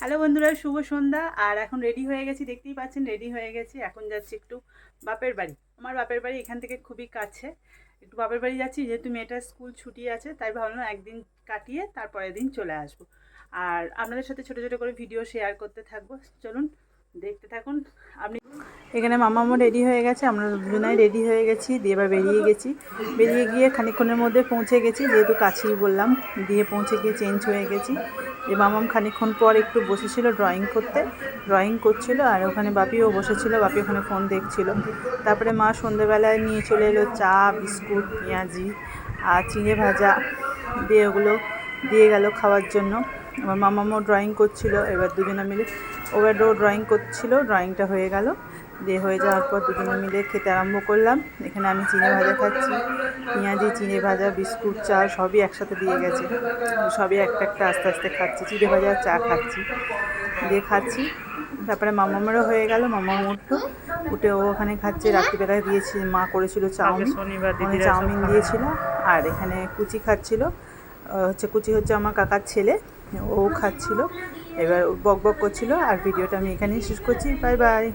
Hello বন্ধুরা, শুভ সন্ধ্যা। আর এখন ready হয়ে গেছি, দেখতেই পাচ্ছেন রেডি হয়ে গেছি। এখন যাচ্ছি একটু বাপের বাড়ি। আমার বাপের বাড়ি এখান থেকে খুবই কাছে। একটু বাপের বাড়ি যাচ্ছি, যেহেতু মেয়েটার স্কুল ছুটি আছে, তাই ভাবলাম একদিন কাটিয়ে তারপরের দিন চলে আসব। আর আপনাদের সাথে ছোটো ছোটো করে ভিডিও শেয়ার করতে থাকব। চলুন, দেখতে থাকুন। আপনি এখানে মামা মামামও রেডি হয়ে গেছে, আমরা দুজনাই রেডি হয়ে গেছি, দিয়ে এবার বেরিয়ে গেছি। বেরিয়ে গিয়ে খানিকক্ষণের মধ্যে পৌঁছে গেছি, যেহেতু কাছেই বললাম, দিয়ে পৌঁছে গিয়ে চেঞ্জ হয়ে গেছি। যে মামাম খানিকক্ষণ পর একটু বসেছিল ড্রয়িং করতে। ড্রয়িং করছিল আর ওখানে বাপিও বসেছিল, বাপি ওখানে ফোন দেখছিল। তারপরে মা সন্ধেবেলায় নিয়ে চলে এলো চা, বিস্কুট, পেঁয়াজি আর চিড়ে ভাজা দিয়ে ওগুলো দিয়ে গেল খাওয়ার জন্য। আমার মামামও ড্রয়িং করছিল, এবার দুজনে মিলে। ওভারডো ড্রয়িং করছিল ড্রয়িংটা হয়ে গেল। দিয়ে হয়ে যাওয়ার পর দুজনে মিলে খেতে আরম্ভ করলাম। এখানে আমি চিড়ে ভাজা খাচ্ছি। পেঁয়াজি চিড়ে ভাজা বিস্কুট চা সবই একসাথে দিয়ে গেছে। সবই একটা একটা আস্তে আস্তে খাচ্ছি চিড়ে ভাজা চা খাচ্ছি। দিয়ে খাচ্ছি। তারপরে মামামেরও হয়ে গেল মামাম উঠল। উঠে ও ওখানে খাচ্ছে। রাত্রিবেলায় দিয়েছি মা করেছিল চাউমিন। চাউমিন দিয়েছিল। আর এখানে কুচি খাচ্ছিল। হচ্ছে কুচি হচ্ছে আমার কাকার ছেলে। ও খাচ্ছিল। এবার বক বক করছিল। আর ভিডিওটা আমি এখানেই শেষ করছি। Bye bye.